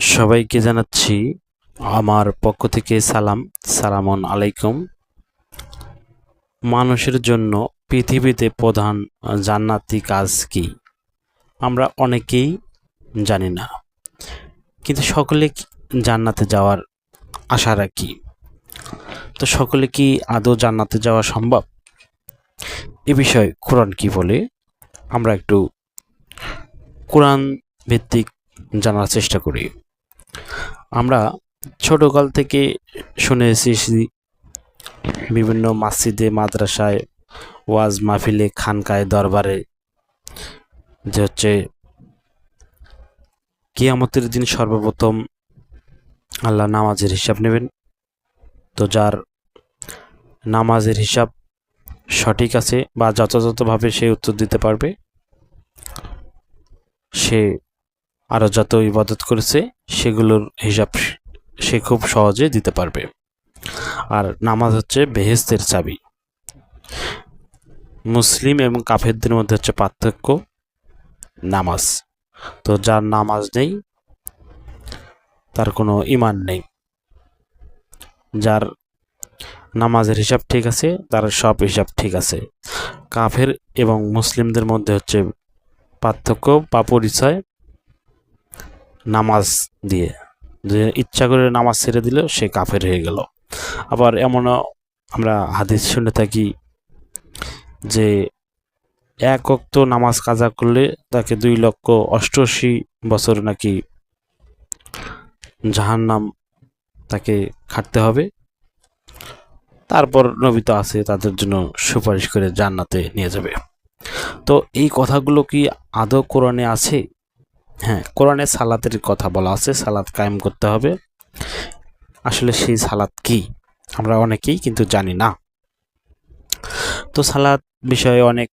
সবাইকে জানাচ্ছি আমার পক্ষ থেকে সালাম, সালামন আলাইকুম। মানুষের জন্য পৃথিবীতে প্রধান জান্নাতি কাজ কি? আমরা অনেকেই জানি না। কিন্তু সকলে জান্নাতে যাওয়ার আশা রাখি? তো সকলে কি আদৌ জান্নাতে যাওয়া সম্ভব? এ বিষয়ে কোরআন কি বলে? আমরা একটু কোরআন ভিত্তিক জানার চেষ্টা করি। আমরা ছোটকাল থেকে শুনে এসেছি বিভিন্ন মসজিদে, মাদ্রাসায় ওয়াজ মাহফিলে, খানকায় দরবারে যে হচ্ছে কিয়ামতের দিন সর্বপ্রথম আল্লাহ নামাজের হিসাব নেবেন। তো যার নামাজের হিসাব সঠিক আছে বা যথাযথভাবে সে উত্তর দিতে পারবে, সে আরও যত ইবাদত করেছে, সেগুলোর হিসাব সে খুব সহজে দিতে পারবে। আর নামাজ হচ্ছে বেহেস্তের চাবি। মুসলিম এবং কাফেরদের মধ্যে হচ্ছে পার্থক্য নামাজ। তো যার নামাজ নেই, তার কোনো ইমান নেই। যার নামাজের হিসাব ঠিক আছে, তার সব হিসাব ঠিক আছে। কাফের এবং মুসলিমদের মধ্যে হচ্ছে পার্থক্য বা পরিচয় নামাজ দিয়ে। যে ইচ্ছা করে নামাজ ছেড়ে দিল সে কাফের হয়ে গেল। আবার এমনও আমরা হাদিস শুনে থাকি যে এক অক্ত নামাজ কাজা করলে তাকে দুই লক্ষ অষ্টআশি বছর নাকি জাহান্নাম তাকে খাটতে হবে। তারপর নবী আছে, তাদের জন্য সুপারিশ করে জান্নাতে নিয়ে যাবে। তো এই কথাগুলো কি আদৌ কোরআনে আছে? হ্যাঁ কোরআনে সালাতের কথা বলা আছে, সালাত কায়েম করতে হবে। আসলে সেই সালাত কি? আমরা অনেকেই কিন্তু জানি না। তো সালাত বিষয়ে অনেক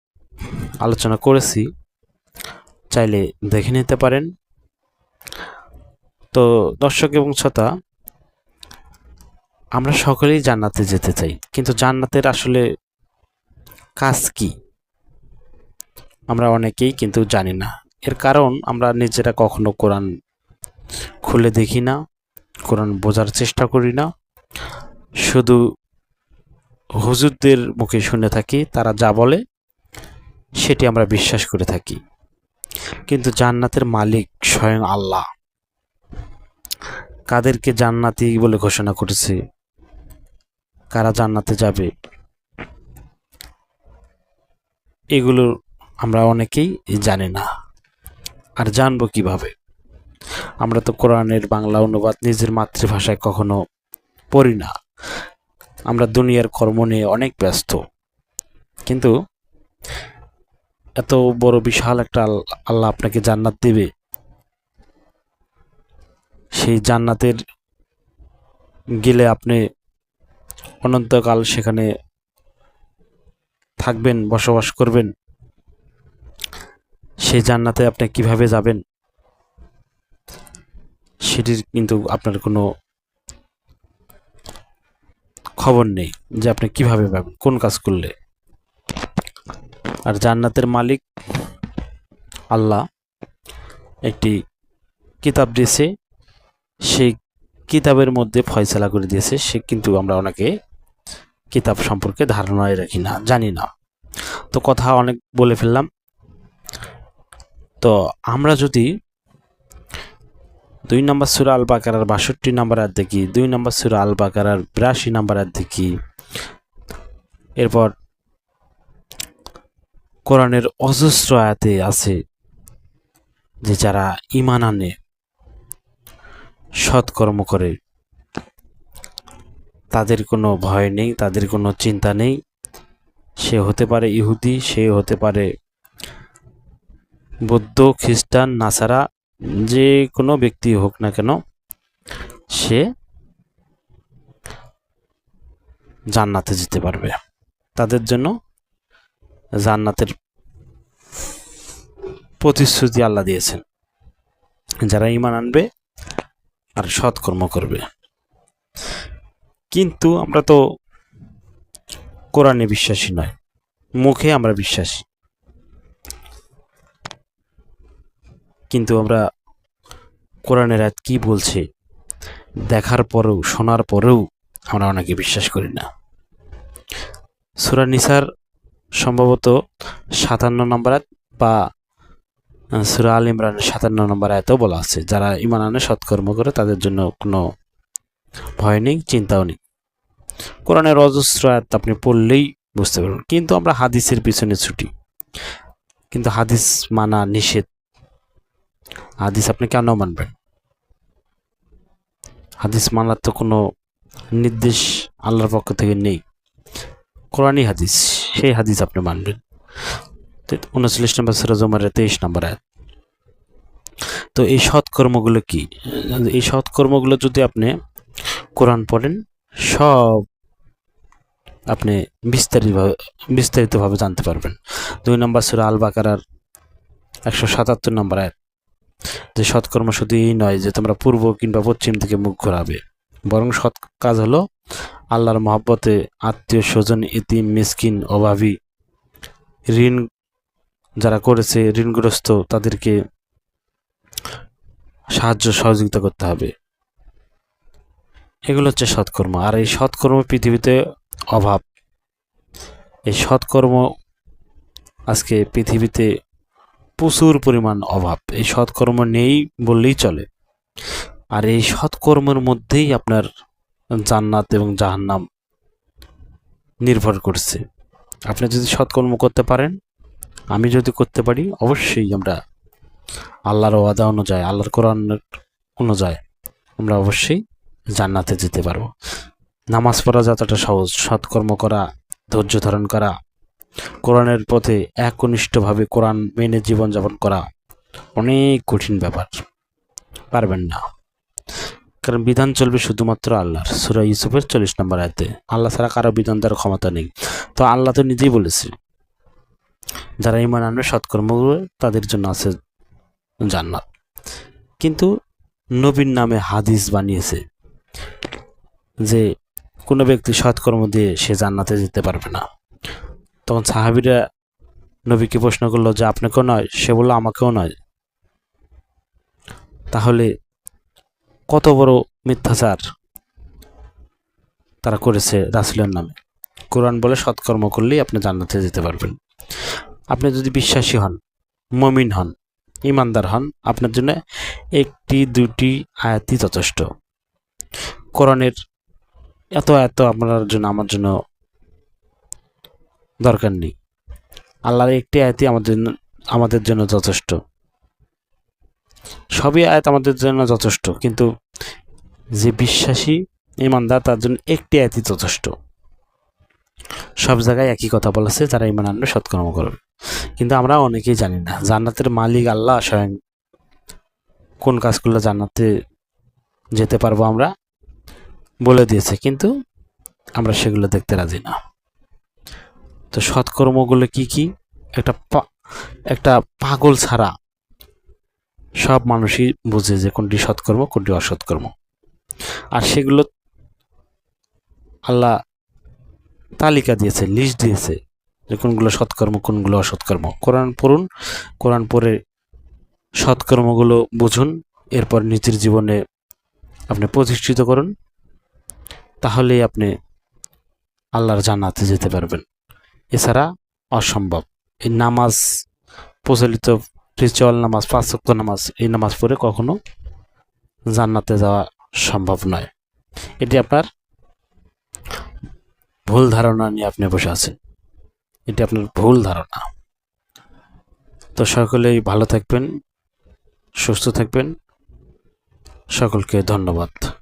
আলোচনা করেছি, চাইলে দেখে নিতে পারেন। তো দর্শক এবং শ্রোতা, আমরা সকলেই জান্নাতে যেতে চাই, কিন্তু জান্নাতের আসলে কাজ কি? আমরা অনেকেই কিন্তু জানি না। এর কারণ আমরা নিজেরা কখনো কোরআন খুলে দেখি না, কোরআন বোঝার চেষ্টা করি না। শুধু হুজুরদের মুখে শুনে থাকি, তারা যা বলে সেটি আমরা বিশ্বাস করে থাকি। কিন্তু জান্নাতের মালিক স্বয়ং আল্লাহ। কাদেরকে জান্নাতি বলে ঘোষণা করেছে? কারা জান্নাতে যাবে? এগুলো আমরা অনেকেই জানি না। আর জানব কীভাবে? আমরা তো কোরআনের বাংলা অনুবাদ নিজের মাতৃভাষায় কখনো পড়ি না। আমরা দুনিয়ার কর্ম নিয়ে অনেক ব্যস্ত। কিন্তু এত বড় বিশাল একটা আল্লাহ আপনাকে জান্নাত দেবে। সেই জান্নাতের গেলে আপনি অনন্তকাল সেখানে থাকবেন, বসবাস করবেন। সেই জান্নাতে আপনি কীভাবে যাবেন? সেটির কিন্তু আপনার কোনো খবর নেই যে আপনি কীভাবে পাবেন কোন কাজ করলে। আর জান্নাতের মালিক আল্লাহ একটি কিতাব দিয়েছে। সেই কিতাবের মধ্যে ফয়সলা করে দিয়েছে। সে কিন্তু আমরা অনেকে কিতাব সম্পর্কে ধারণায় রাখি না, জানি না। তো কথা অনেক বলে ফেললাম। তো আমরা যদি দুই নম্বর সুরা আল বাকারার বাষট্টি নাম্বার আর দেখি, দুই নম্বর সুরা আল বাকারার বিরাশি নাম্বার আর দেখি, এরপর কোরআনের অজস্র আয়াতে আছে যে যারা ইমান আনে, সৎকর্ম করে, তাদের কোনো ভয় নেই, তাদের কোনো চিন্তা নেই, সে হতে পারে ইহুদি, সে হতে পারে বৌদ্ধ, খ্রিস্টান, নাসারা, যে কোনো ব্যক্তি হোক না কেন, সে জান্নাতে যেতে পারবে। তাদের জন্য জান্নাতের প্রতিশ্রুতি আল্লাহ দিয়েছেন। যারা ইমান আনবে আর সৎকর্ম করবে। কিন্তু আমরা তো কোরআনে বিশ্বাসী নয়, মুখে আমরা বিশ্বাসী। কিন্তু আমরা কোরআনের আয়াত কি বলছে? দেখার পরেও, শোনার পরেও আমরা অনেকে বিশ্বাস করি না। সুরা নিসার সম্ভবত সাতান্ন নম্বর বা সুরা আল ইমরানের সাতান্ন নম্বর আয়াতেও বলা আছে। যারা ইমান আনে, সৎকর্ম করে, তাদের জন্য কোনো ভয় নেই, চিন্তাও নেই। কোরআনের অজস্র আয়াত আপনি পড়লেই বুঝতে পারবেন। কিন্তু আমরা হাদিসের পিছনে ছুটি। কিন্তু হাদিস মানা নিষেধ। হাদিস আপনি কেন মানবেন? হাদিস মানার তো কোনো নির্দেশ আল্লাহর পক্ষ থেকে নেই। কোরআনই হাদিস, সেই হাদিস আপনি মানবেন। উনচল্লিশ নম্বর সিরাজমারের তেইশ নম্বর আয়াত। তো এই সৎকর্মগুলো কি? এই সৎকর্মগুলো যদি আপনি কোরআন পড়েন, সব আপনি বিস্তারিতভাবে বিস্তারিতভাবে জানতে পারবেন। দুই নম্বর সুরা আল বাকারার একশো সাতাত্তর নম্বর আয়াত। যে সৎকর্ম শুধু এই নয় যে তোমরা পূর্ব কিংবা পশ্চিম থেকে মুখ ঘোরাবে। বরং সৎ কাজ হলো আল্লাহর মহব্বতে আত্মীয় স্বজন, ইতিম, মিসকিন, অভাবী, ঋণ যারা করেছে, ঋণগ্রস্ত, তাদেরকে সাহায্য সহযোগিতা করতে হবে। এগুলো হচ্ছে সৎকর্ম। আর এই সৎকর্ম পৃথিবীতে অভাব। এই সৎকর্ম আজকে পৃথিবীতে প্রচুর পরিমাণ অভাব। এই সৎকর্ম নেই বললেই চলে। আর এই সৎকর্মের মধ্যেই আপনার জান্নাত এবং জাহান্নাম নির্ভর করছে। আপনি যদি সৎকর্ম করতে পারেন, আমি যদি করতে পারি, অবশ্যই আমরা আল্লাহর ওয়াদা অনুযায়ী, আল্লাহর কোরআন অনুযায়ী আমরা অবশ্যই জান্নাতে যেতে পারব। নামাজ পড়া যতটা সহজ, সৎকর্ম করা, ধৈর্য ধারণ করা কোরআনের পথে একনিষ্ঠভাবে কোরআন মেনে জীবনযাপন করা অনেক কঠিন ব্যাপার। পারবেন না। কারণ বিধান চলবে শুধুমাত্র আল্লাহর। সুরা ইউসুফের চল্লিশ নম্বর আয়তে, আল্লাহ ছাড়া কারও বিধান দেওয়ার ক্ষমতা নেই। তো আল্লাহ তো নিজেই বলেছে, যারা ইমান আনবে, সৎকর্ম তাদের জন্য আছে জান্নাত। কিন্তু নবীর নামে হাদিস বানিয়েছে যে কোনো ব্যক্তি সৎকর্ম দিয়ে সে জান্নাতে যেতে পারবে না। তখন সাহাবিরা নবীকে প্রশ্ন করল যে, আপনাকেও নয়? সে বলল, আমাকেও নয়। তাহলে কত বড় মিথ্যাচার তারা করেছে রাসুলের নামে। কোরআন বলে সৎকর্ম করলেই আপনি জান্নাতে যেতে পারবেন। আপনি যদি বিশ্বাসী হন, মমিন হন, ইমানদার হন, আপনার জন্য একটি দুটি আয়াতই যথেষ্ট। কোরআনের এত এত আপনার জন্য, আমার জন্য দরকার নেই। আল্লাহর একটি আয়াতই আমাদের আমাদের জন্য যথেষ্ট। সবই আয়াত আমাদের জন্য যথেষ্ট, কিন্তু যে বিশ্বাসী ইমানদার, তার জন্য একটি আয়াতই যথেষ্ট। সব জায়গায় একই কথা বলেছে, যারা ইমান আনবে, সৎকর্ম করবে। কিন্তু আমরা অনেকেই জানি না, জান্নাতের মালিক আল্লাহ স্বয়ং। কোন কাজ করলে জান্নাতে যেতে পারব আমরা বলে দিয়েছে, কিন্তু আমরা সেগুলো দেখতে রাজি না। তো সৎকর্মগুলো কি কি? একটা একটা পাগল ছাড়া সব মানুষই বুঝে যে কোনটি সৎকর্ম, কোনটি অসৎকর্ম। আর সেগুলো আল্লাহ তালিকা দিয়েছে, লিস্ট দিয়েছে যে কোনগুলো সৎকর্ম, কোনগুলো অসৎকর্ম। কোরআন পড়ুন, কোরআন পড়ে সৎকর্মগুলো বুঝুন, এরপর নিজের জীবনে আপনি প্রতিষ্ঠিত করুন, তাহলেই আপনি আল্লাহর জান্নাতে যেতে পারবেন। এছাড়া অসম্ভব। এই নামাজ, প্রচলিত রিচুয়াল নামাজ, পাঁচ ওয়াক্ত নামাজ, এই নামাজ পড়ে কখনো জান্নাতে যাওয়া সম্ভব নয়। এটি আপনার ভুল ধারণা নিয়ে আপনি বসে আছেন। এটি আপনার ভুল ধারণা। তো সকলেই ভালো থাকবেন, সুস্থ থাকবেন। সকলকে ধন্যবাদ।